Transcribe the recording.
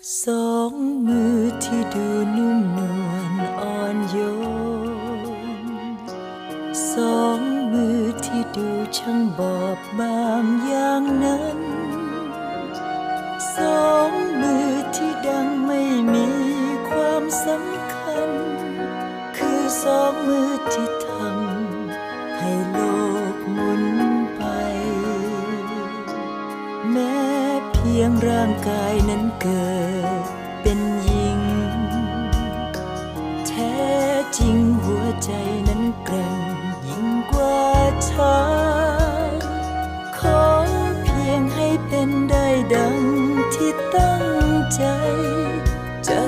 สองมือที่ดูนุ่มนวลอ่อนโยน สองมือที่ดูช่างบอบบางอย่างนั้น สองมือที่ดังไม่มีความสำคัญ คือสองมือที่ทำให้โลกหมุนไปแม้ พียงร่างกายนั้นเกิดเป็นหญิง แท้จริงหัวใจนั้นแกร่งยิ่งกว่าชายขอเพียงให้เป็นได้ดังที่ตั้งใจจะ